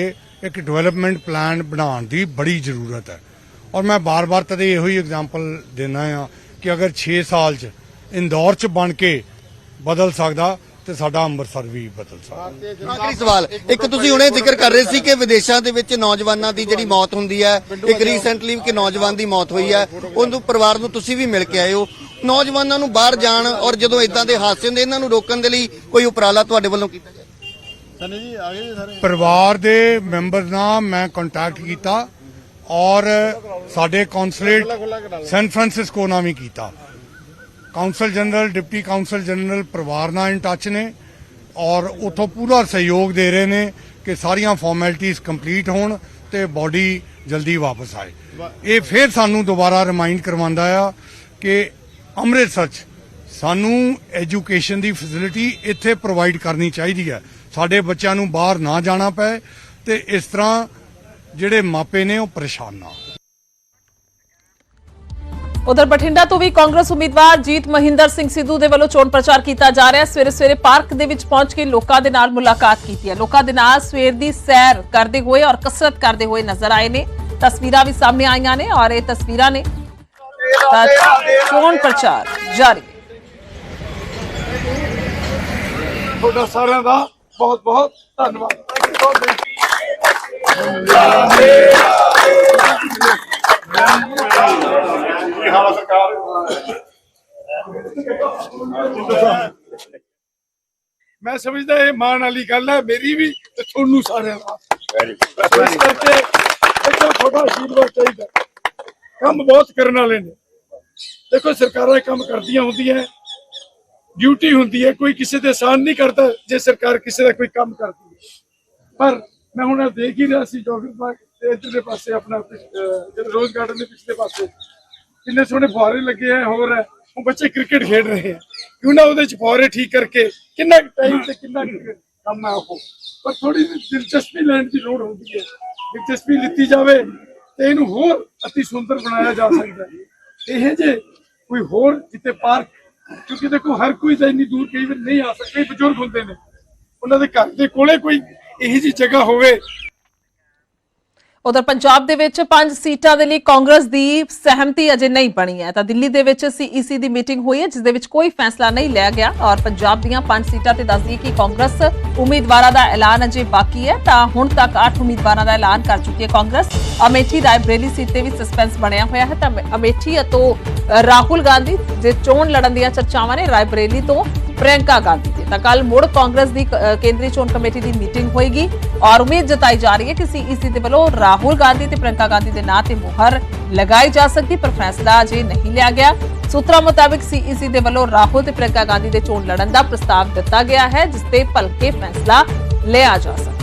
Speaker 5: ਇੱਕ ਡਿਵੈਲਪਮੈਂਟ ਪਲਾਨ ਬਣਾਉਣ ਦੀ ਬੜੀ ਜ਼ਰੂਰਤ ਹੈ। ਔਰ ਮੈਂ ਬਾਰ-ਬਾਰ ਤਦੇ ਇਹੋ ਹੀ ਐਗਜ਼ਾਮਪਲ ਦੇਣਾ ਆ ਕਿ ਅਗਰ 6 ਸਾਲ ਚ ਇੰਦੌਰ ਚ ਬਣ ਕੇ ਬਦਲ ਸਕਦਾ ਤੇ ਸਾਡਾ ਅੰਮ੍ਰਿਤਸਰ ਵੀ ਬਦਲ ਸਕਦਾ।
Speaker 4: ਆਖਰੀ ਸਵਾਲ ਇੱਕ ਤੁਸੀਂ ਹੁਣੇ ਜ਼ਿਕਰ ਕਰ ਰਹੇ ਸੀ ਕਿ ਵਿਦੇਸ਼ਾਂ ਦੇ ਵਿੱਚ ਨੌਜਵਾਨਾਂ ਦੀ ਜਿਹੜੀ ਮੌਤ ਹੁੰਦੀ ਹੈ ਇੱਕ ਰੀਸੈਂਟਲੀ ਕਿ ਨੌਜਵਾਨ ਦੀ ਮੌਤ ਹੋਈ ਹੈ ਉਹਨੂੰ ਪਰਿਵਾਰ ਨੂੰ ਤੁਸੀਂ ਵੀ ਮਿਲ ਕੇ ਆਏ ਹੋ। ਨੌਜਵਾਨਾਂ ਨੂੰ ਬਾਹਰ ਜਾਣ ਔਰ ਜਦੋਂ ਇਦਾਂ ਦੇ ਹਾਦਸੇ ਹੁੰਦੇ ਇਹਨਾਂ ਨੂੰ ਰੋਕਣ ਦੇ ਲਈ ਕੋਈ ਉਪਰਾਲਾ ਤੁਹਾਡੇ ਵੱਲੋਂ ਕੀਤਾ ਜਾਏ?
Speaker 5: ਪਰਿਵਾਰ ਦੇ ਮੈਂਬਰ ਨਾਲ ਮੈਂ ਕੰਟੈਕਟ ਕੀਤਾ। ਔਰ ਸਾਡੇ ਕੌਂਸਲੇਟ ਸੈਨ ਫਰਾਂਸਿਸਕੋ ਨਾਲ ਵੀ ਕੀਤਾ। Consul general, deputy consul general ਪਰਿਵਾਰ ਨਾਲ ਇਨ ਟੱਚ ਨੇ ਔਰ ਉਥੋਂ ਪੂਰਾ ਸਹਿਯੋਗ ਦੇ ਰਹੇ ਨੇ ਕਿ ਸਾਰੀਆਂ ਫਾਰਮੈਲਿਟੀਆਂ ਕੰਪਲੀਟ ਹੋਣ ਤੇ ਬਾਡੀ ਜਲਦੀ ਵਾਪਸ ਆਏ। ਇਹ ਫਿਰ ਸਾਨੂੰ ਦੁਬਾਰਾ ਰਿਮਾਈਂਡ ਕਰਵਾਉਂਦਾ ਆ ਕਿ ਅੰਮ੍ਰਿਤਸਰ 'ਚ ਸਾਨੂੰ ਐਜੂਕੇਸ਼ਨ ਦੀ ਫੈਸਿਲਿਟੀ ਇੱਥੇ ਪ੍ਰੋਵਾਈਡ ਕਰਨੀ ਚਾਹੀਦੀ ਹੈ। ਸਾਡੇ ਬੱਚਿਆਂ ਨੂੰ ਬਾਹਰ ਨਾ ਜਾਣਾ ਪਏ ਤੇ ਇਸ ਤਰ੍ਹਾਂ ਜਿਹੜੇ ਮਾਪੇ ਨੇ ਉਹ ਪਰੇਸ਼ਾਨ ਨਾ
Speaker 1: ਉਧਰ ਬਠਿੰਡਾ ਤੋਂ ਵੀ ਕਾਂਗਰਸ ਉਮੀਦਵਾਰ ਜੀਤ ਮਹਿੰਦਰ ਸਿੰਘ ਸਿੱਧੂ ਦੇ ਵੱਲੋਂ ਚੋਣ ਪ੍ਰਚਾਰ ਕੀਤਾ ਜਾ ਰਿਹਾ। ਹੈ ਸਵੇਰੇ ਸਵੇਰੇ ਪਾਰਕ ਦੇ ਵਿੱਚ ਪਹੁੰਚ ਕੇ ਲੋਕਾਂ ਦੇ ਨਾਲ ਮੁਲਾਕਾਤ ਕੀਤੀ ਹੈ। ਲੋਕਾਂ ਦੇ ਨਾਲ ਸਵੇਰ ਦੀ ਸੈਰ ਕਰਦੇ ਹੋਏ ਔਰ ਕਸਰਤ ਕਰਦੇ ਹੋਏ ਨਜ਼ਰ ਆਏ ਨੇ। ਤਸਵੀਰਾਂ ਵੀ ਸਾਹਮਣੇ ਆਈਆਂ ਨੇ ਔਰ ਇਹ ਤਸਵੀਰਾਂ ਨੇ ਚੋਣ ਪ੍ਰਚਾਰ ਜਾਰੀ। ਹੈ
Speaker 6: ਤੁਹਾਡਾ ਸਾਰਿਆਂ ਦਾ ਬਹੁਤ ਬਹੁਤ ਧੰਨਵਾਦ। ਮੈਂ ਸਮਝਦਾ ਇਹ ਮਾਣ ਵਾਲੀ ਗੱਲ ਹੈ ਮੇਰੀ ਵੀ ਤੇ ਤੁਹਾਨੂੰ ਸਾਰਿਆਂ ਦਾ। ਇਸ ਕਰਕੇ ਦੇਖੋ ਤੁਹਾਡਾ ਆਸ਼ੀਰਵਾਦ ਚਾਹੀਦਾ ਕੰਮ ਬਹੁਤ ਕਰਨ ਵਾਲੇ ਨੇ। ਦੇਖੋ ਸਰਕਾਰਾਂ ਕੰਮ ਕਰਦੀਆਂ ਹੁੰਦੀਆਂ ਡਿਊਟੀ ਹੁੰਦੀ ਹੈ ਕੋਈ ਕਿਸੇ ਦੇ ਆਸਾਨ ਨਹੀਂ ਕਰਦਾ ਜੇ ਸਰਕਾਰ ਕਿਸੇ ਦਾ ਕੋਈ ਕੰਮ ਕਰਦੀ ਹੈ। ਪਰ ਮੈਂ ਹੁਣ ਦੇਖ ਹੀ ਰਿਹਾ ਸੀ ਜੋਗਿੰਗ ਪਾਰਕ ਤੇ ਇੱਧਰਲੇ ਪਾਸੇ ਆਪਣਾ ਜਿਹੜਾ ਰੋਜ਼ ਗਾਰਡਨ ਦੇ ਪਿਛਲੇ ਪਾਸੇ। ਕਿੰਨੇ ਸੋਹਣੇ ਫੁਆਰੇ ਲੱਗੇ ਆ, ਹੋਰ ਹੈ। ਉਹ ਬੱਚੇ ਕ੍ਰਿਕਟ ਖੇਡ ਰਹੇ ਆ। ਕਿਉਂ ਨਾ ਉਹਦੇ ਚ ਫੁਆਰੇ ਠੀਕ ਕਰਕੇ ਕਿੰਨਾ ਟਾਈਮ ਤੇ ਕਿੰਨਾ ਕੰਮ ਹੈ ਉਹ। ਪਰ ਥੋੜੀ ਦਿਲਚਸਪੀ ਲੈਣ ਦੀ ਲੋੜ ਹੁੰਦੀ ਹੈ। ਦਿਲਚਸਪੀ ਲਿੱਤੀ ਜਾਵੇ ਤੇ ਇਹਨੂੰ ਹੋਰ ਅਤੀ ਸੁੰਦਰ ਬਣਾਇਆ ਜਾ ਸਕਦਾ ਇਹ ਜੇ ਕੋਈ ਹੋਰ ਕਿਤੇ ਪਾਰਕ ਕਿਉਂਕਿ ਦੇਖੋ ਹਰ ਕੋਈ ਤਾਂ ਇੰਨੀ ਦੂਰ ਕਈ ਵਾਰ ਨਹੀਂ ਆ ਸਕਦਾ। ਬਜ਼ੁਰਗ ਹੁੰਦੇ ਨੇ। ਉਹਨਾਂ ਦੇ ਘਰ ਦੇ ਕੋਲੇ ਕੋਈ ਇਹੋ ਜੀ ਜਗ੍ਹਾ ਹੋਵੇ।
Speaker 1: ਉਧਰ ਪੰਜਾਬ ਦੇ ਵਿੱਚ ਪੰਜ ਸੀਟਾਂ ਦੇ ਲਈ ਕਾਂਗਰਸ ਦੀ ਸਹਿਮਤੀ ਅਜੇ ਨਹੀਂ ਬਣੀ ਹੈ। ਤਾਂ ਦਿੱਲੀ ਦੇ ਵਿੱਚ ਸੀਈਸੀ ਦੀ ਮੀਟਿੰਗ ਹੋਈ ਹੈ, ਜਿਸ ਦੇ ਵਿੱਚ ਕੋਈ ਫੈਸਲਾ ਨਹੀਂ ਲਿਆ ਗਿਆ ਔਰ ਪੰਜਾਬ ਦੀਆਂ ਪੰਜ ਸੀਟਾਂ ਤੇ ਦੱਸਦੀ ਹੈ ਕਿ ਕਾਂਗਰਸ ਉਮੀਦਵਾਰਾਂ ਦਾ ਐਲਾਨ ਅਜੇ ਬਾਕੀ ਹੈ। ਤਾਂ ਹੁਣ ਤੱਕ 8 ਉਮੀਦਵਾਰਾਂ ਦਾ ਐਲਾਨ ਕਰ ਚੁੱਕੀ ਹੈ ਕਾਂਗਰਸ। ਅਮੇਠੀ ਰਾਇਬਰੇਲੀ ਸੀਟ ਤੇ ਵੀ ਸਸਪੈਂਸ ਬਣਿਆ ਹੋਇਆ ਹੈ। ਤਾਂ ਅਮੇਠੀ ਤੋਂ ਰਾਹੁਲ ਗਾਂਧੀ ਜੇ ਚੋਣ ਲੜਨ ਦੀਆਂ ਚਰਚਾਵਾਂ ਨੇ ਰਾਏਬਰੇਲੀ ਤੋਂ। ਪ੍ਰਿਯੰਕਾ ਗਾਂਧੀ ਦੀ। ਤਾਂ ਕੱਲ ਮੁੜ ਕਾਂਗਰਸ ਦੀ ਕੇਂਦਰੀ ਚੋਣ ਕਮੇਟੀ ਦੀ ਮੀਟਿੰਗ ਹੋਏਗੀ ਔਰ ਉਮੀਦ ਜਤਾਈ ਜਾ ਰਹੀ ਹੈ ਕਿ ਸੀਈਸੀ ਦੇ ਵੱਲੋਂ ਰਾਹੁਲ ਗਾਂਧੀ ਤੇ ਪ੍ਰਿਯੰਕਾ ਗਾਂਧੀ ਦੇ ਨਾਂ ਤੇ ਮੁਹਰ ਲਗਾਈ ਜਾ ਸਕਦੀ, ਪਰ ਫੈਸਲਾ ਅਜੇ ਨਹੀਂ ਲਿਆ ਗਿਆ। ਸੂਤਰਾਂ ਮੁਤਾਬਕ ਸੀਈਸੀ ਦੇ ਵੱਲੋਂ ਰਾਹੁਲ ਤੇ ਪ੍ਰਿਯੰਕਾ ਗਾਂਧੀ ਦੇ ਚੋਣ ਲੜਨ ਦਾ ਪ੍ਰਸਤਾਵ ਦਿੱਤਾ ਗਿਆ ਹੈ, ਜਿਸ ਤੇ ਭਲਕੇ ਫੈਸਲਾ ਲਿਆ ਜਾ ਸਕਦਾ।